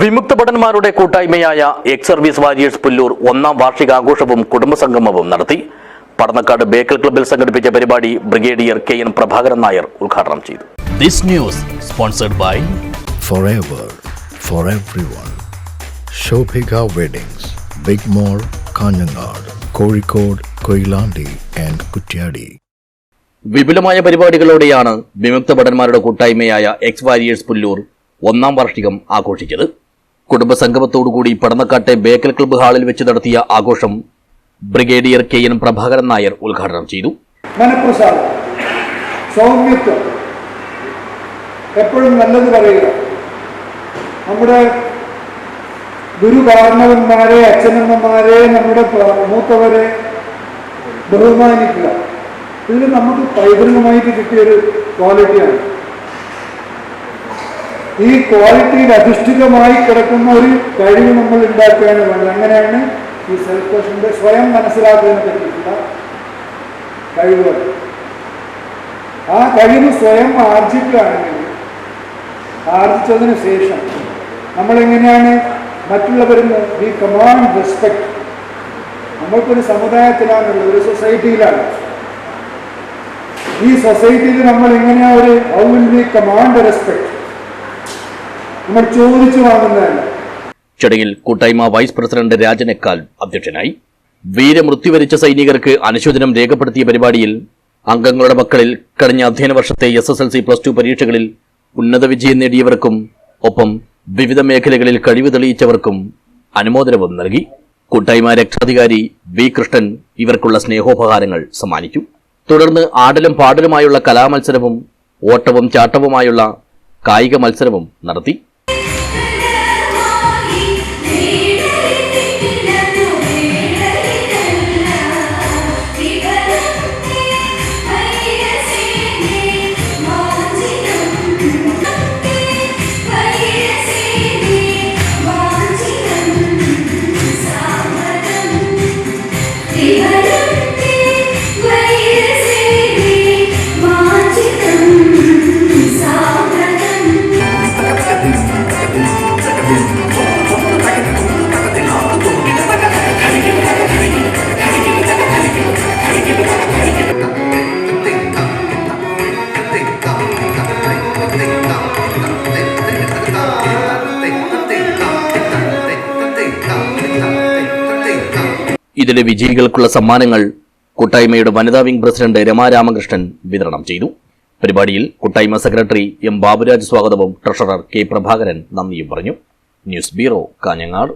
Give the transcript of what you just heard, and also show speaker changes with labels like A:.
A: വിമുക്ത ഭടന്മാരുടെ കൂട്ടായ്മയായ ex service warriors Pullur ഒന്നാം വാർഷികാഘോഷവും കുടുംബസംഗമവും നടത്തി. പടന്നക്കാട് ബേക്കൽ ക്ലബിൽ സംഘടിപ്പിച്ച പരിപാടി brigadier K N Prabhakaran Nair ഉദ്ഘാടനം ചെയ്തു.
B: This news sponsored by
C: forever for everyone. Shobhika Weddings, big mall Kanhangad Kozhikode Koilandi and Kuttiadi
A: വിപുലമായ പരിപാടികളോടെയാണ് വിമുക്ത ഭടന്മാരുടെ കൂട്ടായ്മയായ എക്സ് വാരിയേഴ്സ് പുല്ലൂർ ഒന്നാം വാർഷികം ആഘോഷിച്ചത്. കുടുംബസംഗമത്തോടുകൂടി പടന്നക്കാട്ടെ ബേക്കൽ ക്ലബ്ബ് ഹാളിൽ വെച്ച് നടത്തിയ ആഘോഷം brigadier K N Prabhakaran Nair ഉദ്ഘാടനം ചെയ്തു.
D: മനപ്രസാദം എപ്പോഴും നല്ലത് പറയുക. നമ്മുടെ ഗുരുകാരണവന്മാരെ അച്ഛനമ്മമാരെ നമ്മുടെ മൂത്തവരെ ബഹുമാനിക്കുക. ഇതിൽ നമുക്ക് പൈതൃകമായിട്ട് കിട്ടിയൊരു ക്വാളിറ്റിയാണ് ഈ ക്വാളിറ്റിയിൽ അധിഷ്ഠിതമായി കിടക്കുന്ന ഒരു കഴിവ് നമ്മൾ ഉണ്ടാക്കുകയാണ് വേണ്ടത്. അങ്ങനെയാണ് ഈ സെൽഫ് ക്വസ്റ്റിന്റെ സ്വയം മനസ്സിലാക്കുന്നതിനെ പറ്റിയിട്ടുള്ള കഴിവുകൾ. ആ കഴിവ് സ്വയം ആർജിക്കുകയാണെങ്കിൽ ആർജിച്ചതിന് ശേഷം നമ്മളെങ്ങനെയാണ് മറ്റുള്ളവരിൽ വി കമാൻഡ് റെസ്പെക്ട് നമ്മൾക്കൊരു സമുദായത്തിലാണുള്ളത് ഒരു സൊസൈറ്റിയിലാണ് ഈ സൊസൈറ്റിയിൽ നമ്മൾ എങ്ങനെയാണ് ഒരു how will we command respect
A: ചടങ്ങിൽ കൂട്ടായ്മ വൈസ് പ്രസിഡന്റ് രാജനേക്കാൽ അധ്യക്ഷനായി. വീരമൃത്യു വരിച്ച സൈനികർക്ക് അനുശോചനം രേഖപ്പെടുത്തിയ പരിപാടിയിൽ അംഗങ്ങളുടെ മക്കളിൽ കഴിഞ്ഞ അധ്യയന വർഷത്തെ S S L C plus two പരീക്ഷകളിൽ ഉന്നത വിജയം നേടിയവർക്കും ഒപ്പം വിവിധ മേഖലകളിൽ കഴിവ് തെളിയിച്ചവർക്കും അനുമോദനവും നൽകി. കൂട്ടായ്മ രക്ഷാധികാരി വി കൃഷ്ണൻ ഇവർക്കുള്ള സ്നേഹോപഹാരങ്ങൾ സമ്മാനിച്ചു. തുടർന്ന് ആടലും പാടലുമായുള്ള കലാമത്സരവും ഓട്ടവും ചാട്ടവുമായുള്ള കായിക മത്സരവും നടത്തി. ഇതിലെ വിജയികൾക്കുള്ള സമ്മാനങ്ങൾ കൂട്ടായ്മയുടെ വനിതാ വിംഗ് പ്രസിഡന്റ് രമാ രാമകൃഷ്ണൻ വിതരണം ചെയ്തു. പരിപാടിയിൽ കൂട്ടായ്മ സെക്രട്ടറി എം ബാബുരാജ് സ്വാഗതവും ട്രഷറർ കെ പ്രഭാകരൻ നന്ദിയും പറഞ്ഞു. News bureau Kanhangad.